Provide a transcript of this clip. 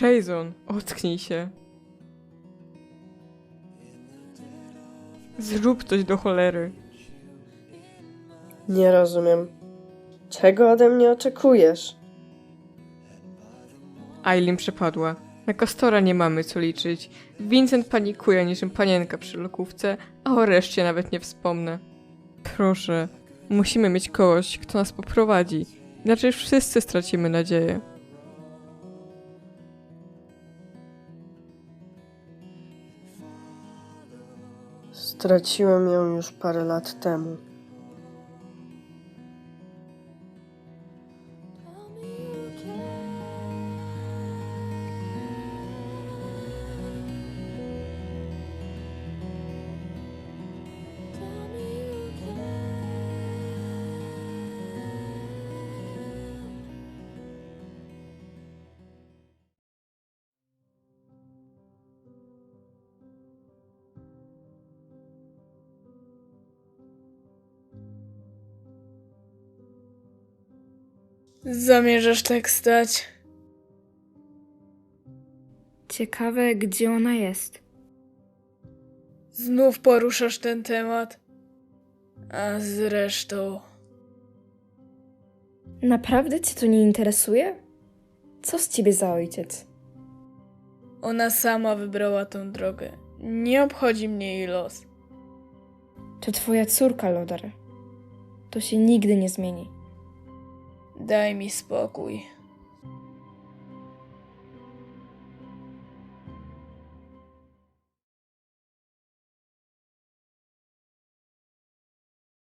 Jason, ocknij się. Zrób coś do cholery. Nie rozumiem. Czego ode mnie oczekujesz? Aileen przepadła. Na Kastora nie mamy co liczyć. Vincent panikuje niczym panienka przy lokówce, a o reszcie nawet nie wspomnę. Proszę, musimy mieć kogoś, kto nas poprowadzi. Inaczej wszyscy stracimy nadzieję. Straciłem ją już parę lat temu. Zamierzasz tak stać? Ciekawe, gdzie ona jest. Znów poruszasz ten temat? A zresztą... Naprawdę cię to nie interesuje? Co z ciebie za ojciec? Ona sama wybrała tą drogę. Nie obchodzi mnie jej los. To twoja córka, Lodar. To się nigdy nie zmieni. Daj mi spokój.